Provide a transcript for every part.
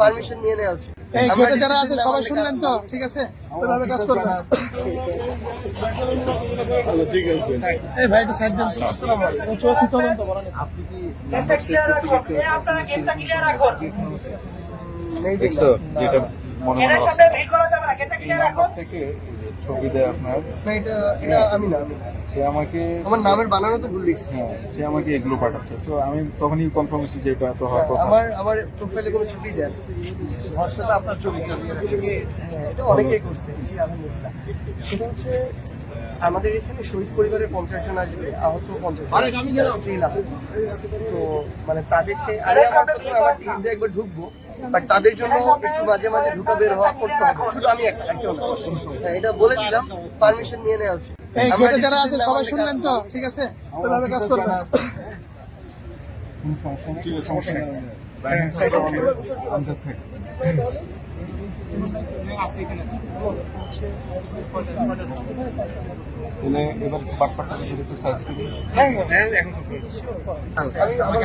Permission নিয়ে নেওয়া উচিত। এই গেটে যারা আছে সবাই শুনলেন তো ঠিক আছে? ওইভাবে কাজ করবেন। ঠিক আছে। এই ভাই একটু সাইড দেন। আসসালামু আলাইকুম। চলছি তদন্ত বলেন। আপনি কি আপনারা গেটটা ক্লিয়ার রাখুন যেটা মনে মনে এদের ভাবছ সাথে ভিড় করা যাবে না গেটটা এই ক্লিয়ার রাখুন থেকে ছবি দেয় আপনার না এটা এটা আমি না আমি না। সে আমাকে আমার নামের বানানো তো ভুল লিখছি হ্যাঁ সে আমাকে এগুলো পাঠাচ্ছে। সো আমি তখনই কনফার্ম হয়েছি যে এটা তো হওয়ার হ্যাঁ, কথা। আমার আমার প্রোফাইলে কোনো ছবি দেন হোয়াটসঅ্যাপে আপনার ছবি হ্যাঁ এটা অনেকেই করছে। জি আলহামদুলিল্লাহ। সেটা হচ্ছে আমাদের এখানে শহীদ পরিবারের পঞ্চাশ জন আসবে আহত পঞ্চাশ জন। তো মানে তাদেরকে আমি আমার প্রথমে আমার টিম দিয়ে একবার ঢুকবো বাট তাদের জন্য একটু মাঝে মাঝে ঢুকা বের হওয়া করতে হবে। শুধু আমি একটা একজন। হ্যাঁ এটা বলে দিলাম পারমিশন নিয়ে নেওয়া উচিত। গেটে যারা আছে সবাই শুনলেন তো ঠিক আছে? ওইভাবে কাজ করবেন সমস্যা নেই। হ্যাঁ, নেই আমাদের থেকে তাহলে এবার বাটপাটটা যদি একটু সার্চ করি। আমি আমাকে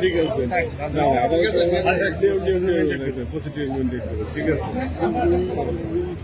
ঠিক আছে ঠিক আছে।